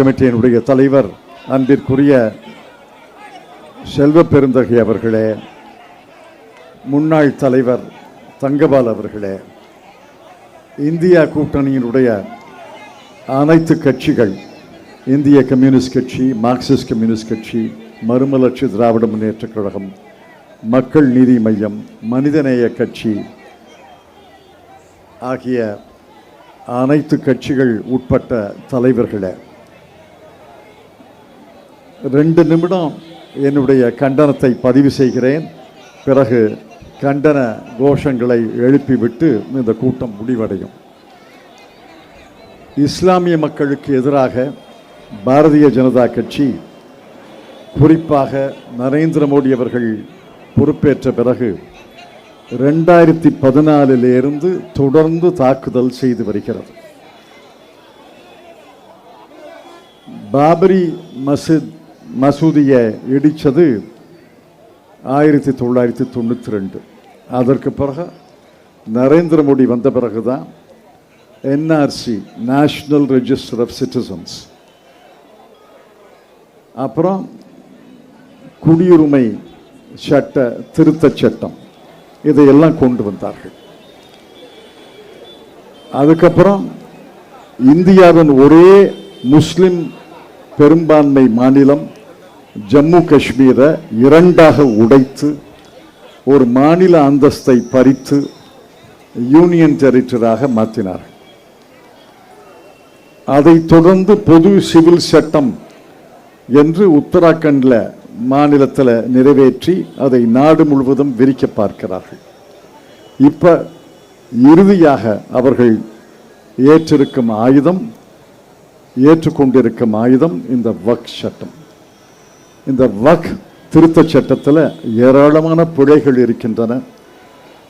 கமிட்டியினுடைய தலைவர் அன்பிற்குரிய செல்வ பெருந்தகை அவர்களே முன்னாள் தலைவர் தங்கபால் அவர்களே இந்தியா கூட்டணியினுடைய அனைத்து கட்சிகள் இந்திய கம்யூனிஸ்ட் கட்சி மார்க்சிஸ்ட் கம்யூனிஸ்ட் கட்சி மறுமலர்ச்சி திராவிட முன்னேற்றக் கழகம் மக்கள் நீதி மையம் மனிதநேய கட்சி ஆகிய அனைத்து கட்சிகள் உட்பட்ட தலைவர்களே ரெண்டு நிமிடம் என்னுடைய கண்டனத்தை பதிவு செய்கிறேன். பிறகு கண்டன கோஷங்களை எழுப்பிவிட்டு இந்த கூட்டம் முடிவடையும். இஸ்லாமிய மக்களுக்கு எதிராக பாரதிய ஜனதா கட்சி குறிப்பாக நரேந்திர மோடி அவர்கள் பொறுப்பேற்ற பிறகு ரெண்டாயிரத்தி பதினாலிலிருந்து தொடர்ந்து தாக்குதல் செய்து வருகிறது. பாபரி மசித் மசூதியை இடித்தது ஆயிரத்தி தொள்ளாயிரத்தி தொண்ணூற்றி ரெண்டு. அதற்கு பிறகு நரேந்திர மோடி வந்த பிறகு தான் NRC national register of citizens அப்புறம் குடியுரிமை சட்ட திருத்தச் சட்டம். இதையெல்லாம் கொண்டு வந்தார்கள். அதுக்கப்புறம் இந்தியாவின் ஒரே முஸ்லிம் பெரும்பான்மை மாநிலம் ஜம்மு காஷ்மீரை இரண்டாக உடைத்து ஒரு மாநில அந்தஸ்தை பறித்து யூனியன் டெரிட்டராக மாற்றினார் அதைத் தொடர்ந்து பொது சிவில் சட்டம் என்று உத்தராகண்டில் மாநிலத்தில் நிறைவேற்றி அதை நாடு முழுவதும் விரிக்க பார்க்கிறார்கள். இப்ப இறுதியாக அவர்கள் ஏற்றிருக்கும் ஆயுதம் ஏற்றுக்கொண்டிருக்கும் ஆயுதம் இந்த வக் சட்டம். இந்த வக் திருத்த சட்டத்தில் ஏராளமான பிழைகள் இருக்கின்றன.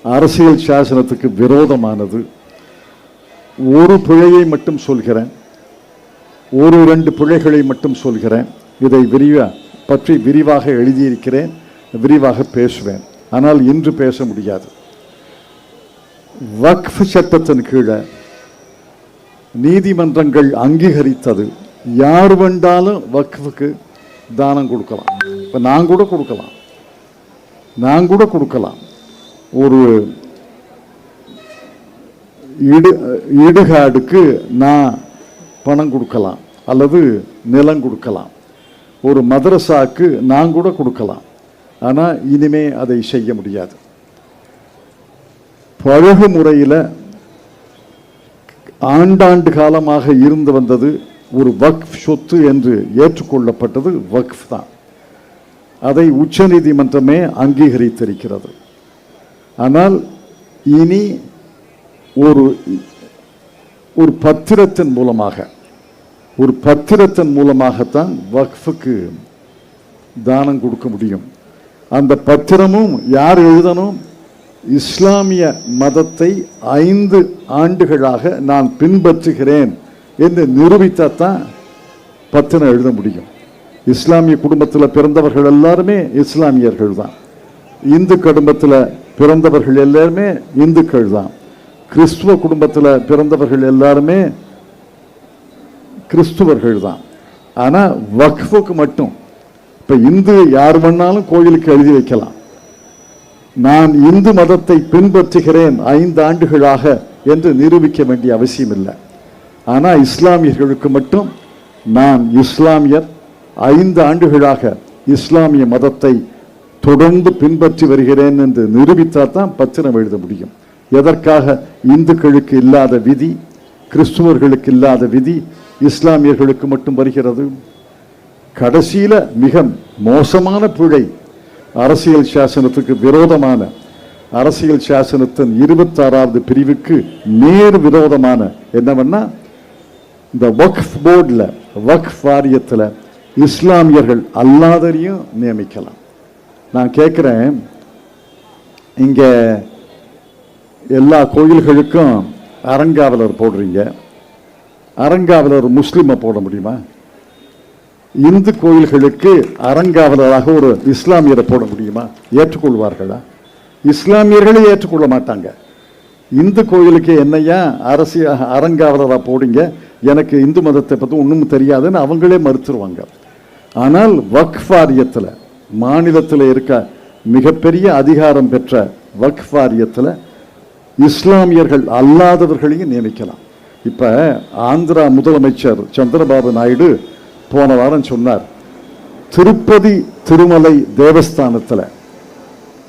அரசியல் சாசனத்துக்கு விரோதமானது. ஒரு பிழையை மட்டும் சொல்கிறேன். ஒரு ரெண்டு பிழைகளை மட்டும் சொல்கிறேன். இதை விரிவாக பற்றி விரிவாக எழுதியிருக்கிறேன். விரிவாக பேசுவேன். ஆனால் இன்று பேச முடியாது. வக்ஃப் சட்டத்தின் கீழே நீதிமன்றங்கள் அங்கீகரித்தது. யார் வேண்டாலும் வக்ஃபுக்கு தானம் கொடுக்கலாம். இப்போ நான் கூட கொடுக்கலாம். நான் கூட கொடுக்கலாம். ஒரு இடு இடுகாடுக்கு நான் பணம் கொடுக்கலாம். அல்லது நிலம் கொடுக்கலாம். ஒரு மதரசாக்கு நான் கூட கொடுக்கலாம். ஆனால் இனிமே அதை செய்ய முடியாது. பழகு முறையில் ஆண்டாண்டு காலமாக இருந்து வந்தது ஒரு வக்ஃப் சொத்து என்று ஏற்றுக்கொள்ளப்பட்டது வக்ஃப் தான் அதை உச்சநீதிமன்றமே அங்கீகரித்திருக்கிறது. ஆனால் இனி ஒரு ஒரு பத்திரத்தின் மூலமாக ஒரு பத்திரத்தின் மூலமாகத்தான் வக்ஃபுக்கு தானம் கொடுக்க முடியும். அந்த பத்திரமும் யார் எழுதணும்? இஸ்லாமிய மதத்தை ஐந்து ஆண்டுகளாக நான் பின்பற்றுகிறேன். என்று நிரூபித்தாதான் பத்திரம் எழுத முடியும். இஸ்லாமிய குடும்பத்தில் பிறந்தவர்கள் எல்லாருமே இஸ்லாமியர்கள் தான். இந்து குடும்பத்தில் பிறந்தவர்கள் எல்லாருமே இந்துக்கள் தான். கிறிஸ்துவ குடும்பத்தில் பிறந்தவர்கள் எல்லாருமே கிறிஸ்துவர்கள் தான். ஆனால் வக்ஃபுக்கு மட்டும். இப்போ இந்து யார் வேணாலும் கோயிலுக்கு எழுதி வைக்கலாம். நான் இந்து மதத்தை பின்பற்றுகிறேன் ஐந்து ஆண்டுகளாக என்று நிரூபிக்க வேண்டிய அவசியம் இல்லை ஆனால் இஸ்லாமியர்களுக்கு மட்டும் நான் இஸ்லாமியர் ஐந்து ஆண்டுகளாக இஸ்லாமிய மதத்தை தொடர்ந்து பின்பற்றி வருகிறேன் என்று நிரூபித்தால் தான் பத்திரம் எழுத முடியும். எதற்காக இந்துக்களுக்கு இல்லாத விதி கிறிஸ்துவர்களுக்கு இல்லாத விதி இஸ்லாமியர்களுக்கு மட்டும் வருகிறது? கடைசியில் மிக மோசமான பிழை அரசியல் சாசனத்துக்கு விரோதமான அரசியல் சாசனத்தின் இருபத்தாறாவது பிரிவுக்கு நேர் விரோதமான என்னவென்னா இந்த வக்ஃப் போர்டில் வக்ஃப் வாரியத்தில் இஸ்லாமியர்கள் அல்லாதரையும் நியமிக்கலாம். நான் கேட்குறேன் இங்கே எல்லா கோயில்களுக்கும் அறங்காவலர் போடுறீங்க. அறங்காவலர் முஸ்லீமை போட முடியுமா? இந்து கோயில்களுக்கு அறங்காவலராக ஒரு இஸ்லாமியரை போட முடியுமா? ஏற்றுக்கொள்வார்களா? இஸ்லாமியர்களே ஏற்றுக்கொள்ள மாட்டாங்க. இந்து கோயிலுக்கு என்னையா அரசிய அறங்காவலராக போடுங்க எனக்கு இந்து மதத்தை பற்றி ஒன்றும் தெரியாதுன்னு அவங்களே மறுத்துருவாங்க. ஆனால் வக்ஃப் வாரியத்தில் மாநிலத்தில் இருக்க மிகப்பெரிய அதிகாரம் பெற்ற வக்ஃப் வாரியத்தில் இஸ்லாமியர்கள் அல்லாதவர்களையும் நியமிக்கலாம். இப்போ ஆந்திரா முதலமைச்சர் சந்திரபாபு நாயுடு போன வாரம் சொன்னார் திருப்பதி திருமலை தேவஸ்தானத்தில்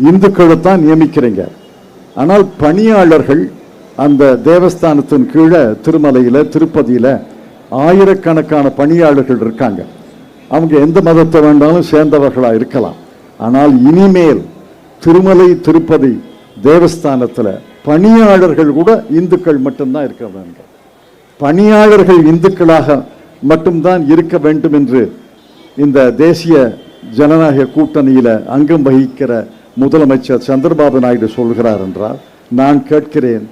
இந்துக்களை தான் நியமிக்கிறீங்க. ஆனால் பணியாளர்கள் அந்த தேவஸ்தானத்தின் கீழே திருமலையில் திருப்பதியில் ஆயிரக்கணக்கான பணியாளர்கள் இருக்காங்க. அவங்க எந்த மதத்தை வேண்டாலும் சேர்ந்தவர்களாக இருக்கலாம். ஆனால் இனிமேல் திருமலை திருப்பதி தேவஸ்தானத்தில் பணியாளர்கள் கூட இந்துக்கள் மட்டும்தான் இருக்க வேண்டும் பணியாளர்கள் இந்துக்களாக மட்டும்தான் இருக்க வேண்டும் என்று இந்த தேசிய ஜனநாயக கூட்டணியில் அங்கம் வகிக்கிற முதலமைச்சர் சந்திரபாபு நாயுடு சொல்கிறார் என்றால் நான் கேட்கிறேன்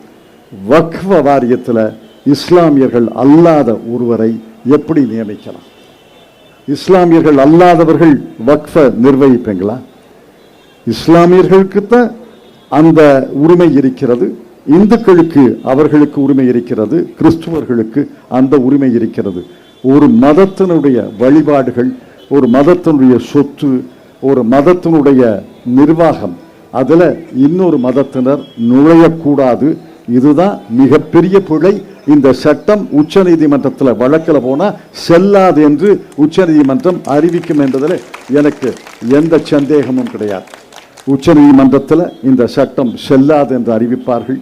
வக்ஃப வாரியத்தில் இஸ்லாமியர்கள் அல்லாத ஒருவரை எப்படி நியமிக்கலாம்? இஸ்லாமியர்கள் அல்லாதவர்கள் வக்ஃப நிர்வகிப்பீங்களா? இஸ்லாமியர்களுக்குத்தான் அந்த உரிமை இருக்கிறது இந்துக்களுக்கு அவர்களுக்கு உரிமை இருக்கிறது கிறிஸ்துவர்களுக்கு அந்த உரிமை இருக்கிறது. ஒரு மதத்தினுடைய வழிபாடுகள் ஒரு மதத்தினுடைய சொத்து ஒரு மதத்தினுடைய நிர்வாகம் அதுல இன்னொரு மதத்தினர் நுழையக்கூடாது இதுதான் மிகப்பெரிய பிழை. இந்த சட்டம் உச்ச நீதிமன்றத்தில் வழக்கில் போனால் செல்லாது என்று உச்ச நீதிமன்றம் அறிவிக்கும் என்பதில் எனக்கு எந்த சந்தேகமும் கிடையாது. உச்ச நீதிமன்றத்தில் இந்த சட்டம் செல்லாது என்று அறிவிப்பார்கள்.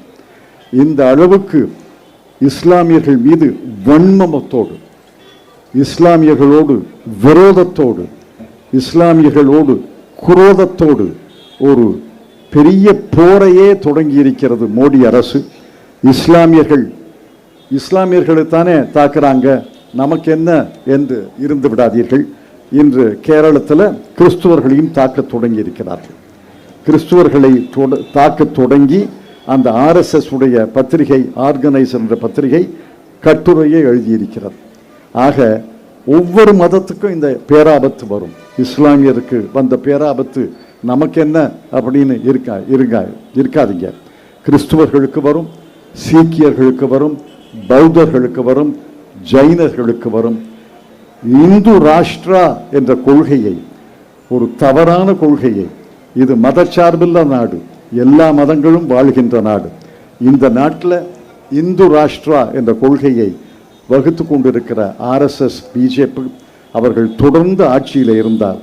இந்த அளவுக்கு இஸ்லாமியர்கள் மீது வன்மமத்தோடு இஸ்லாமியர்களோடு விரோதத்தோடு இஸ்லாமியர்களோடு குரோதத்தோடு ஒரு பெரிய போரையே தொடங்கி இருக்கிறது மோடி அரசு. இஸ்லாமியர்கள் இஸ்லாமியர்களை தானே தாக்குறாங்க. நமக்கு என்ன என்று இருந்து விடாதீர்கள். இன்று கேரளத்தில் கிறிஸ்துவர்களையும் தாக்கத் தொடங்கி இருக்கிறார்கள் கிறிஸ்துவர்களை தொட- தாக்கத் தொடங்கி அந்த ஆர்எஸ்எஸ் உடைய பத்திரிகை ஆர்கனைசர் என்ற பத்திரிகை கட்டுரையை எழுதியிருக்கிறது. ஆக ஒவ்வொரு மதத்துக்கும் இந்த பேராபத்து வரும். இஸ்லாமியருக்கு வந்த பேராபத்து நமக்கு என்ன அப்படின்னு இருக்கா இருங்க இருக்காதீங்க. கிறிஸ்துவர்களுக்கு வரும் சீக்கியர்களுக்கு வரும் பௌத்தர்களுக்கு வரும் ஜைனர்களுக்கு வரும். இந்து ராஷ்டிரா என்ற கொள்கையை ஒரு தவறான கொள்கையை இது மதச்சார்பில்ல நாடு எல்லா மதங்களும் வாழ்கின்ற நாடு. இந்த நாட்டில் இந்து ராஷ்டிரா என்ற கொள்கையை வகுத்து கொண்டிருக்கிற ஆர்எஸ்எஸ் பிஜேபி அவர்கள் தொடர்ந்து ஆட்சியில் இருந்தால்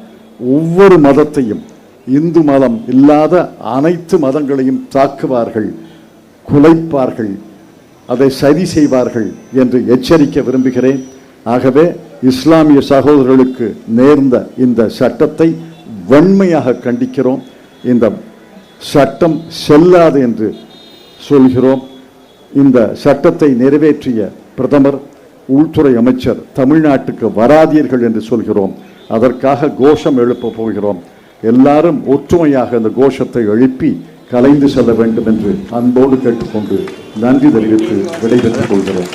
ஒவ்வொரு மதத்தையும் இந்து மதம் இல்லாத அனைத்து மதங்களையும் தாக்குவார்கள் குலைப்பார்கள் அதை சரி செய்வார்கள் என்று எச்சரிக்க விரும்புகிறேன். ஆகவே இஸ்லாமிய சகோதரர்களுக்கு நேர்ந்த இந்த சட்டத்தை வன்மையாக கண்டிக்கிறோம். இந்த சட்டம் செல்லாது என்று சொல்கிறோம். இந்த சட்டத்தை நிறைவேற்றிய பிரதமர் உள்துறை அமைச்சர் தமிழ்நாட்டுக்கு வராதீர்கள் என்று சொல்கிறோம். அதற்காக கோஷம் எழுப்ப போகிறோம். எல்லாரும் ஒற்றுமையாக இந்த கோஷத்தை எழுப்பி கலைந்து செல்ல வேண்டும் என்று அன்போடு கேட்டுக்கொண்டு நன்றி தெரிவித்து விடைபெற்றுக் கொள்கிறோம்.